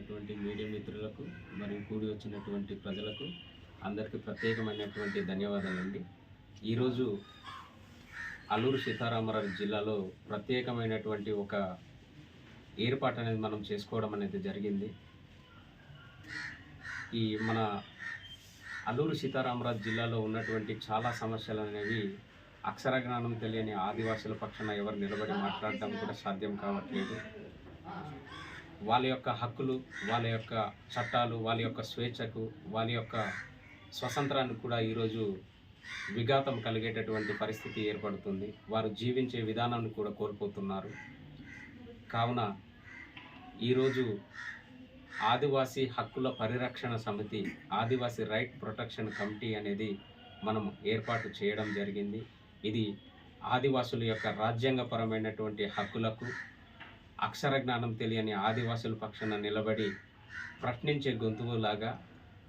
వచ్చినటువంటి మీడియా మిత్రులకు మరియు కూడి వచ్చినటువంటి ప్రజలకు అందరికీ ప్రత్యేకమైనటువంటి ధన్యవాదాలండి. ఈరోజు అల్లూరు సీతారామరాజు జిల్లాలో ప్రత్యేకమైనటువంటి ఒక ఏర్పాటు అనేది మనం చేసుకోవడం అనేది జరిగింది. ఈ మన అల్లూరు సీతారామరాజు జిల్లాలో ఉన్నటువంటి చాలా సమస్యలు అనేవి అక్షర జ్ఞానం తెలియని ఆదివాసుల పక్షాన ఎవరు నిలబడి మాట్లాడడం కూడా సాధ్యం కావట్లేదు. వాళ్ళ యొక్క హక్కులు వాళ్ళ యొక్క చట్టాలు వాళ్ళ యొక్క స్వేచ్ఛకు వాళ్ళ యొక్క స్వతంత్రాన్ని కూడా ఈరోజు విఘాతం కలిగేటటువంటి పరిస్థితి ఏర్పడుతుంది. వారు జీవించే విధానాన్ని కూడా కోల్పోతున్నారు. కావున ఈరోజు ఆదివాసీ హక్కుల పరిరక్షణ సమితి ఆదివాసీ రైట్ ప్రొటెక్షన్ కమిటీ అనేది మనం ఏర్పాటు చేయడం జరిగింది. ఇది ఆదివాసుల యొక్క రాజ్యాంగపరమైనటువంటి హక్కులకు అక్షర జ్ఞానం తెలియని ఆదివాసుల పక్షాన నిలబడి ప్రశ్నించే గొంతువులాగా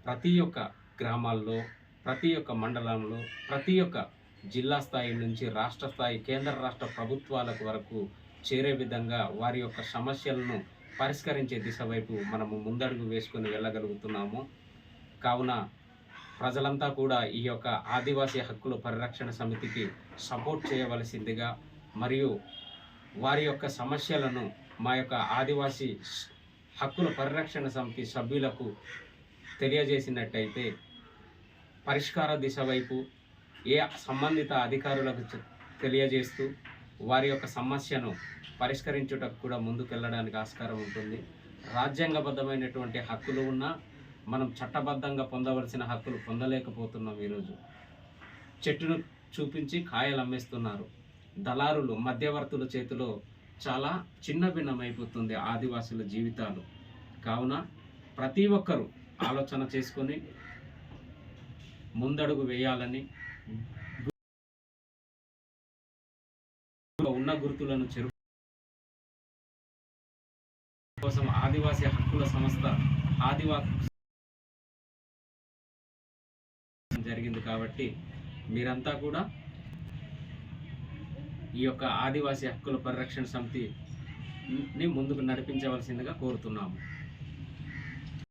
ప్రతి ఒక్క గ్రామాల్లో ప్రతి ఒక్క మండలంలో ప్రతి ఒక్క జిల్లా స్థాయి నుంచి రాష్ట్ర స్థాయి కేంద్ర రాష్ట్ర ప్రభుత్వాలకు వరకు చేరే విధంగా వారి యొక్క సమస్యలను పరిష్కరించే దిశ వైపు మనము ముందడుగు వేసుకొని వెళ్ళగలుగుతున్నాము. కావున ప్రజలంతా కూడా ఈ యొక్క ఆదివాసీ హక్కుల పరిరక్షణ సమితికి సపోర్ట్ చేయవలసిందిగా మరియు వారి యొక్క సమస్యలను మా యొక్క ఆదివాసీ హక్కుల పరిరక్షణ సమితి సభ్యులకు తెలియజేసినట్టయితే పరిష్కార దిశ వైపు ఏ సంబంధిత అధికారులకు తెలియజేస్తూ వారి యొక్క సమస్యను పరిష్కరించుటకు కూడా ముందుకెళ్ళడానికి ఆస్కారం ఉంటుంది. రాజ్యాంగబద్ధమైనటువంటి హక్కులు ఉన్నా మనం చట్టబద్ధంగా పొందవలసిన హక్కులు పొందలేకపోతున్నాం ఈరోజు. చెట్టును చూపించి కాయలు అమ్మేస్తున్నారు దళారులు మధ్యవర్తుల చేతిలో చాలా చిన్న భిన్నమైపోతుంది ఆదివాసుల జీవితాలు. కావున ప్రతి ఒక్కరూ ఆలోచన చేసుకొని ముందడుగు వేయాలని ఉన్న గుర్తులను చెరు కోసం ఆదివాసీ హక్కుల సంస్థ ఆదివాసి జరిగింది కాబట్టి మీరంతా కూడా ఈ యొక్క ఆదివాసీ హక్కుల పరిరక్షణ సమితిని ముందుకు నడిపించవలసిందిగా కోరుతున్నాము.